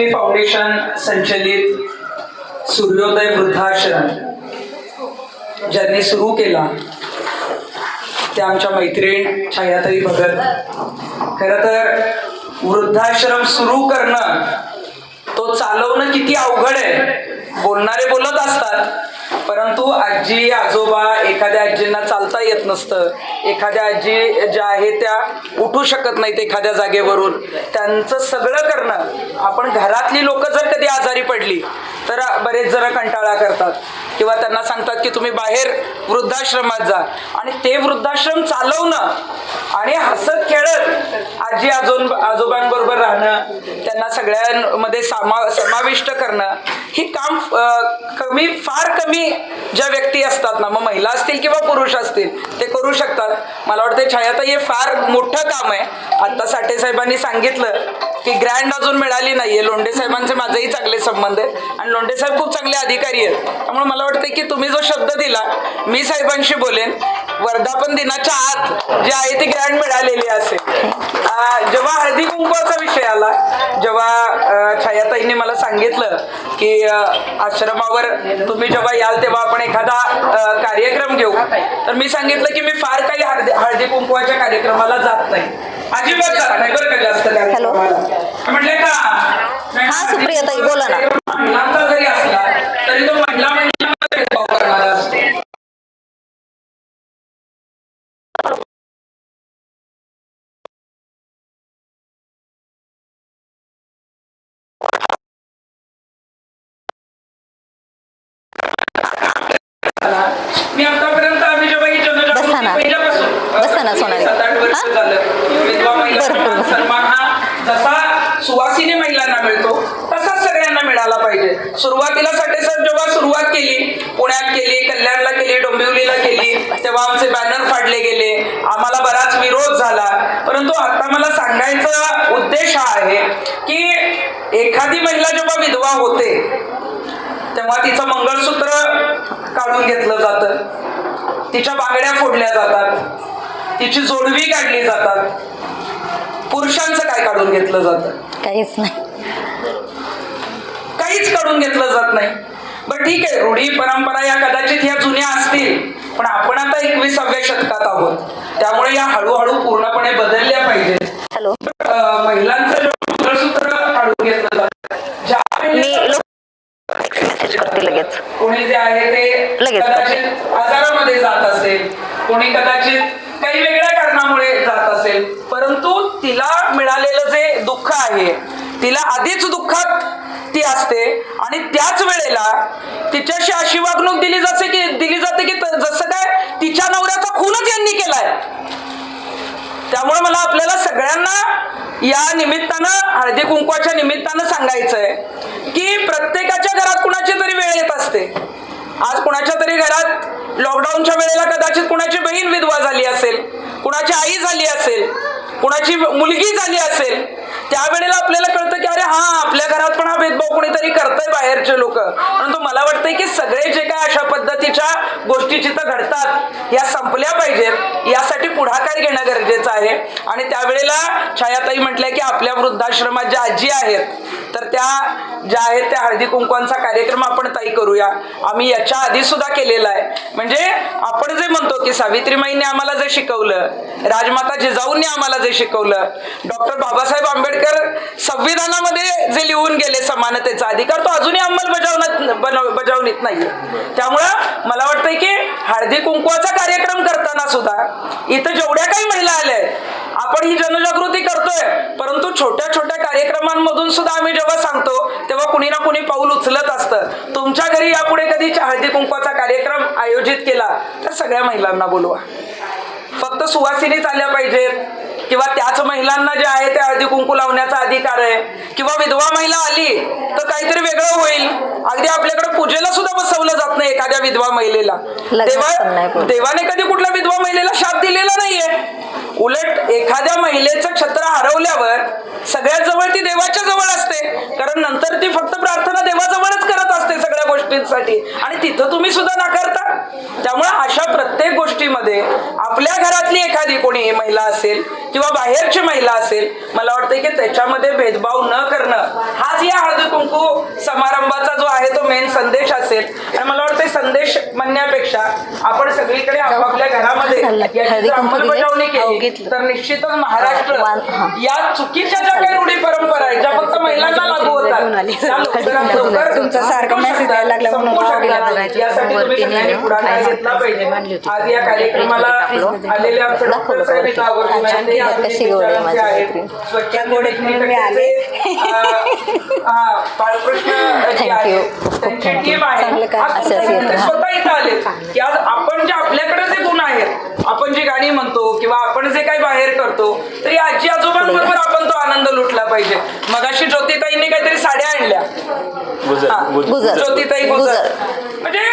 Shri foundation संचलित सूर्योदय वृद्धाश्रम ज्यांनी सुरू केला त्या आमच्या मैत्रीण छायाताई भगत. खरं तर वृद्धाश्रम सुरू करणं तो चालवणं किती अवघड आहे बोलणारे बोलत असतात. परंतु आजी आजोबा एखाद्या आजींना चालता येत नसतं. एखाद्या आजी ज्या आहे त्या उठू शकत नाहीत एखाद्या जागेवरून. त्यांचं सगळं करणं. आपण घरातली लोक जर कधी आजारी पडली तर बरेच जण कंटाळा करतात. किंवा त्यांना सांगतात की तुम्ही बाहेर वृद्धाश्रमात जा. आणि ते वृद्धाश्रम चालवणं आणि हसत खेळत आजी आजो आजोबांबरोबर राहणं त्यांना सगळ्यांमध्ये सामा समाविष्ट करणं हे काम कमी फार कमी ज्या व्यक्ती असतात ना मग महिला असतील किंवा पुरुष असतील ते करू शकतात. मला वाटतं छायाता हे फार मोठं काम आहे. आत्ता साठे साहेबांनी सांगितलं की ग्रँड अजून मिळाली नाहीये. लोंढे साहेबांचे माझेही चांगले संबंध आहेत आणि लोंढे साहेब खूप चांगले अधिकारी आहेत. त्यामुळे मला वाटतं की तुम्ही जो शब्द दिला मी साहेबांशी बोलेन. वर्धापन दिनाच्या आत जे आहे ती ग्रँड मिळालेली असेल. जेव्हा हळदी कुंकवाचा विषय आला जेव्हा छायाताईंनी मला सांगितलं की आश्रमावर तुम्ही जेव्हा याल तेव्हा आपण एखादा कार्यक्रम घेऊ. तर मी सांगितलं की मी फार काही हळदी हळदी कुंकवाच्या कार्यक्रमाला जात नाही. अजिबात जात नाही बरं का जास्त कार्यक्रमाला. म्हटले का हा, सुप्रियाताई, बोला ना. महिलांचा जरी असला तरी तो महिला महिलांमध्ये भेदभाव करणारा असतो मी आतापर्यंत आम्ही जेव्हा ही जनजागृती बसा ना. पहिल्यापासून बसा ना, झालं. विधवा महिला बरं. सन्मान हा जसा सुवासिनी महिलांना मिळतो. तसाच सगळ्यांना मिळाला पाहिजे. सुरुवातीला साठे सर जेव्हा सुरुवात केली पुण्यात केली कल्याणला केली डोंबिवलीला केली तेव्हा आमचे बॅनर फाडले गेले. आम्हाला बराच विरोध झाला. परंतु आता मला सांगायचा उद्देश हा आहे की एखादी महिला जेव्हा विधवा होते तेव्हा तिचं मंगळसूत्र काढून घेतलं जातं. तिच्या बांगड्या फोडल्या जातात. तिची जोडवी काढली जातात. पुरुषांचं काय काढून घेतलं जातं? काहीच नाही. काहीच काढून घेतलं जात नाही. बरं ठीक आहे रूढी परंपरा या कदाचित ह्या जुन्या असतील पण आपण आता एकविसाव्या शतकात आहोत. त्यामुळे या हळूहळू पूर्णपणे बदलल्या पाहिजेत. महिलांचं मंगळसूत्र काढून घेतलं लगेच. कोणी जे आहे ते आजारामध्ये जात असेल कोणी कदाचित काही वेगळ्या कारणामुळे जात असेल. परंतु तिला मिळालेलं जे दुःख आहे तिला आधीच दुःखात ती असते आणि त्याच वेळेला तिच्याशी अशी वागणूक दिली जाते की दिली जाते की जसं काय तिच्या नवऱ्याचा खूनच यांनी केलाय. त्यामुळे मला आपल्याला सगळ्यांना या निमित्तानं हळदी कुंकवाच्या निमित्तानं सांगायचंय की प्रत्येकाच्या घरात कुणाची तरी वेळ येत असते. आज कुणाच्या तरी घरात लॉकडाऊनच्या वेळेला कदाचित कुणाची बहीण विधवा झाली असेल कुणाची आई झाली असेल कुणाची मुलगी झाली असेल त्यावेळेला आपल्याला कळतं की अरे हा आपल्या घरात पण हा भेदभाव कुणीतरी करतंय बाहेरचे लोक. परंतु मला वाटतंय की सगळे जे काय अशा पद्धतीच्या गोष्टी जिथं घडतात या संपल्या पाहिजेत. यासाठी पुढाकार घेणं गरजेचं आहे. आणि त्यावेळेला छायाताई म्हटल्या की आपल्या वृद्धाश्रमात ज्या आजी आहेत त्या ज्या आहेत त्या हळदी कुंकवांचा कार्यक्रम आपण ताई करूया. आम्ही याच्या आधी सुद्धा केलेला आहे. म्हणजे आपण जे म्हणतो की सावित्रीमाईंनी आम्हाला जे शिकवलं राजमाता जिजाऊंनी आम्हाला जे शिकवलं डॉक्टर बाबासाहेब आंबेडकर संविधानामध्ये जे लिहून गेले समानतेचा अधिकार तो अजूनही अंमलबजावण्यात बनव- बजावणीत नाहीये. त्यामुळं मला वाटतंय की हळदी कुंकवाचा कार्यक्रम करताना सुद्धा इथं जेवढ्या काही महिला आल्या आहेत आपण ही जनजागृती करतोय. परंतु छोट्या छोट्या कार्यक्रमांमधून सुद्धा आम्ही जेव्हा सांगतो तेव्हा कुणी ना कुणी पाऊल उचलत असतं. तुमच्या घरी यापुढे कधी हळदी कुंकवाचा कार्यक्रम आयोजित केला तर सगळ्या महिलांना बोलवा. फक्त सुवासिनीच आल्या पाहिजेत. किंवा त्याच महिलांना जे आहे ते हळदी कुंकू लावण्याचा अधिकार आहे. किंवा विधवा महिला आली तर काहीतरी वेगळं होईल. अगदी आपल्याकडे पूजेला सुद्धा बसवलं जात नाही एखाद्या विधवा महिलेला. बोलत. देवाने कधी कुठल्या विधवा महिलेला शाप दिलेला नाहीये. उलट एखाद्या महिलेचं छत्र हरवल्यावर सगळ्यात जवळ ती देवाच्या जवळ असते. कारण नंतर ती फक्त प्रार्थना देवाजवळच करत असते सगळ्या गोष्टींसाठी. आणि तिथं तुम्ही सुद्धा आपल्या घरातली एखादी कोणी ही महिला असेल किंवा बाहेरची महिला असेल मला वाटतं की त्याच्यामध्ये भेदभाव न करणं हाच या हळद कुंकू समारंभाचा जो आहे तो मेन संदेश असेल. आणि मला वाटतं संदेश म्हणण्यापेक्षा आपण सगळीकडे आपापल्या घरामध्ये अंमलबजावणी केली. तर निश्चितच महाराष्ट्र या चुकीच्या ज्या काही रूढी परंपरा आहेत ज्या फक्त महिलांना लागू होतात यासाठी तुम्ही सगळ्यांनी पुढाकार घेतला पाहिजे. आज या कार्यक्रमाला आलेले आमचे डॉक्टर साहेब आहेत. स्वच्छ गोडे आले. आपण जे आपल्याकडे जे गुण आहेत आपण जी गाणी म्हणतो किंवा आपण जे काही बाहेर करतो तर आजी आजोबांबरोबर आपण तो आनंद लुटला पाहिजे. मगाशी ज्योतिताईंनी काहीतरी साड्या आणल्या. ज्योतिताई गुजर. गुजर. म्हणजे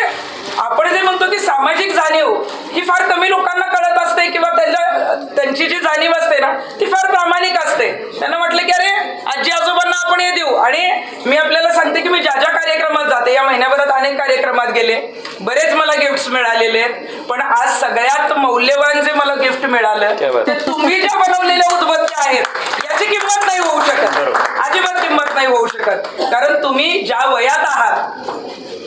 आपण जे म्हणतो की सामाजिक जाणीव ही फार कमी लोकांना कळत असते किंवा त्यांच्या त्यांची जी जाणीव असते ना ती फार प्रामाणिक असते. त्यांना म्हटलं की अरे आजी आजोबांना आपण हे देऊ. आणि मी आपल्याला सांगते की मी ज्या ज्या कार्यक्रमात जाते या महिन्याभरात अनेक कार्यक्रमात गेले. बरेच मला गिफ्ट मिळालेले आहेत. पण आज सगळ्यात मौल्यवान जे मला गिफ्ट मिळालं. ते तुम्ही ज्या बनवलेल्या उद्बत्त्या आहेत याची किंमत नाही होऊ शकत. अजिबात किंमत नाही होऊ शकत. कारण तुम्ही ज्या वयात आहात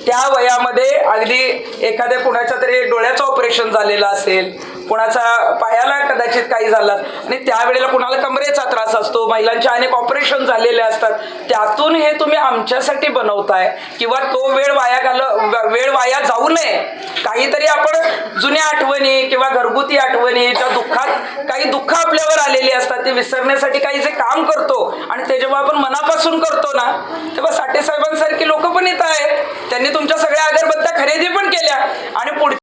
त्या वयामध्ये अगदी एखाद्या कुणाच्या तरी डोळ्याचं ऑपरेशन झालेलं असेल कुणाचा पायाला कदाचित काही झालं आणि त्यावेळेला कुणाला कमरेचा त्रास असतो महिलांचे अनेक ऑपरेशन झालेले असतात. त्यातून हे तुम्ही आमच्यासाठी बनवताय किंवा तो वेळ वाया घाल वेळ वाया जाऊ नये. काहीतरी आपण जुन्या आठवणी किंवा घरगुती आठवणी ज्या दुःखात काही दुःख आपल्यावर आलेली असतात ते विसरण्यासाठी काही जे काम करतो आणि ते जेव्हा आपण मनापासून करतो ना तेव्हा साठे साहेबांसारखी लोक पण येत आहेत. त्यांनी तुमच्या सगळ्या अगरबत्त्या खरेदी पण केल्या आणि पुढच्या